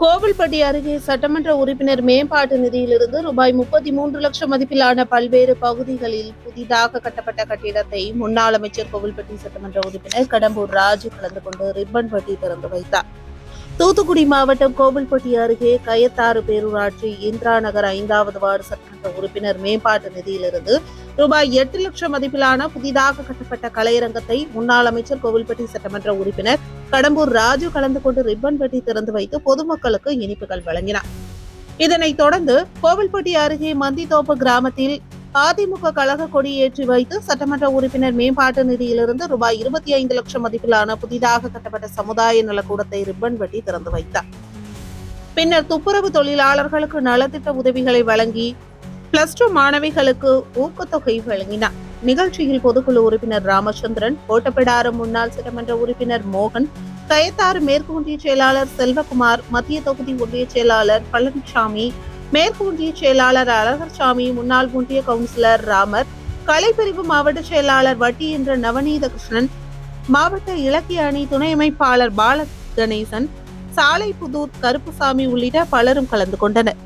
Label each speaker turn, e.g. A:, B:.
A: கோவில்பட்டி அருகே சட்டமன்ற உறுப்பினர் மேம்பாட்டு நிதியிலிருந்து ரூபாய் முப்பத்தி மூன்று லட்சம் மதிப்பிலான பல்வேறு பகுதிகளில் புதிதாக கட்டப்பட்ட கட்டிடத்தை முன்னாள் அமைச்சர் கோவில்பட்டி சட்டமன்ற உறுப்பினர் கடம்பூர் ராஜு கலந்து கொண்டு ரிப்பன் பட்டி திறந்து வைத்தார். தூத்துக்குடி மாவட்டம் கோவில்பட்டி அருகே கயத்தாறு பேரூராட்சி இந்திரா நகர் ஐந்தாவது வார்டு சட்டமன்ற உறுப்பினர் மேம்பாட்டு நிதியிலிருந்து ரூபாய் எட்டு லட்சம் மதிப்பிலான புதிதாக கட்டப்பட்ட கலையரங்கத்தை முன்னாள் அமைச்சர் கோவில்பட்டி சட்டமன்ற உறுப்பினர் கடம்பூர் ராஜு கலந்து கொண்டு ரிப்பன் வெட்டி திறந்து வைத்து பொதுமக்களுக்கு இனிப்புகள் வழங்கினார். இதனைத் தொடர்ந்து கோவில்பட்டி அருகே மந்தித்தோப்பு கிராமத்தில் அதிமுக கழக கொடி ஏற்றி வைத்து சட்டமன்ற உறுப்பினர் மேம்பாட்டு நிதியிலிருந்து ரூபாய் இருபத்தி ஐந்து லட்சம் மதிப்பிலான புதிதாக கட்டப்பட்ட சமுதாய நலக்கூடத்தை ரிப்பன் வெட்டி திறந்து வைத்தார். பின்னர் துப்புரவு தொழிலாளர்களுக்கு நலத்திட்ட உதவிகளை வழங்கி பிளஸ் டூ மாணவிகளுக்கு ஊக்கத்தொகை வழங்கினார். நிகழ்ச்சியில் பொதுக்குழு உறுப்பினர் ராமச்சந்திரன் கோட்டப்பிடாரம் முன்னாள் சட்டமன்ற உறுப்பினர் மோகன் கயத்தாறு மேற்கு ஒன்றிய செயலாளர் செல்வகுமார் மத்திய தொகுதி ஒன்றிய செயலாளர் பழனிசாமி மேற்கு ஒன்றிய செயலாளர் அழகர்சாமி முன்னாள் ஒன்றிய கவுன்சிலர் ராமர் கலைப்பிரிவு மாவட்ட செயலாளர் வட்டி என்ற நவநீத கிருஷ்ணன் மாவட்ட இலக்கிய அணி துணை அமைப்பாளர் பால கணேசன் சாலை புதூர் கருப்புசாமி உள்ளிட்ட பலரும் கலந்து கொண்டனர்.